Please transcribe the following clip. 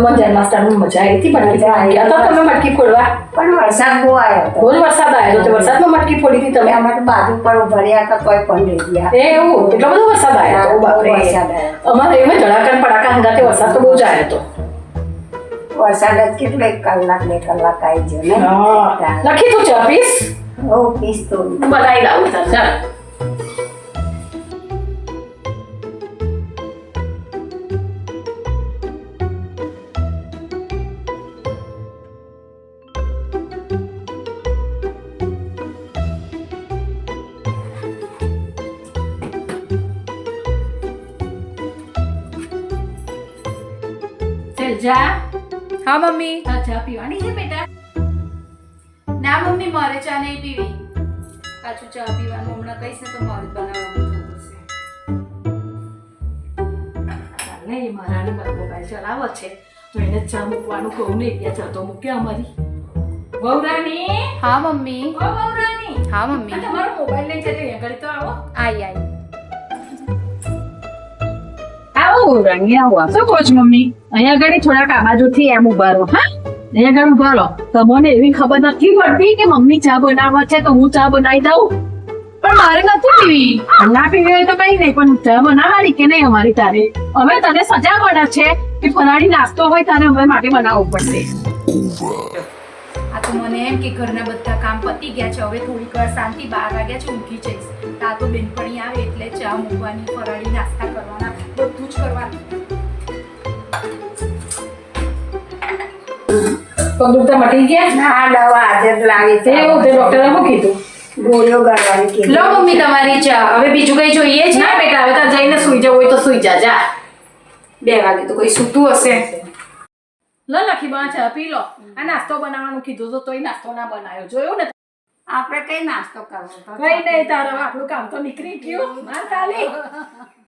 તમારે જન્માષ્ટમી મજા આવી હતી મટકી મજા અથવા તો તમે મટકી ફોડવા? પણ વરસાદ બહુ આવ્યો હતો. રોજ વરસાદ આવ્યો તો વરસાદમાં મટકી ફોડી હતી તમે? અમારે બાજુ પર ભર્યા હતા કોઈ પણ લઈ ગયા એવું? એટલો બધો વરસાદ આવ્યો હતો? બાપરે. અમારે એમાં જળાકર પડાકા હંગાતે વરસાદ તો બહુ જ આવ્યો હતો. વરસાદ જ કેટલો એક કલાક બે કલાક આવી ગયો ને. લખી તું ચા પીસ ઓ પીસ તો બનાવી લાવું ચાલ. જા. હા મમ્મી. હા ચા પીવાની છે બેટા. ના મમ્મી મારે ચા નહીં પીવી. પાછું ચા પીવાનું હમણાં કહીશ ને તો મારે બનાવવાનું એ મારાને મારો મોબાઈલ ચલાવો છે. તો એને ચા મૂકવાનું કહું ને ત્યાં ચા તો મૂકે અમારી. વહુરાણી? હા મમ્મી. હા મમ્મી. તમારો મોબાઈલ લઈને જજો આગળ તો આવો. આઈ આઈ. એવી ખબર નથી પડતી કે મમ્મી ચા બનાવવા છે તો હું ચા બનાવી દઉં? પણ મારે નથી પીવી. ના પીવી હોય તો કઈ નહીં, પણ ચા બનાવવાની કે નહીં અમારી તારે? હવે તને સજા પડે છે કે ફરાળી નાસ્તો હોય તારે અમે માટે બનાવવું પડશે. આ તો મને એમ કે ઘરના બધા કામ પતી ગયા છે, હવે થોડીક વાર શાંતિ બાર વાગ્યા છે, ઊંઘી જઈશ. તા તો બેનપણી આવે એટલે ચા મૂકવાની, ફરાળી નાસ્તા કરવાના. પગ દુખતા મટી ગયા? ના દવા આજે જ લાવી છે. એવું? તે ડોક્ટરે શું કીધું? ગોળીઓ ગળવાની કીધી. લો મમ્મી તમારી ચા હવે બીજું કઈ જોઈએ છે? ના બેટા હવે તાર જઈને સુઈ જવું હોય તો સુઈ જા જા. બે વાગે તો કોઈ સૂતું હશે. લો લખી બા ચા પી લો. આ નાસ્તો બનાવવાનું કીધું તો તોય નાસ્તો ના બનાવ્યો. જોયો ને? આપણે કઈ નાસ્તો કરવો? કઈ નહીં તારો આપણું કામ તો નીકળી ગયું. માર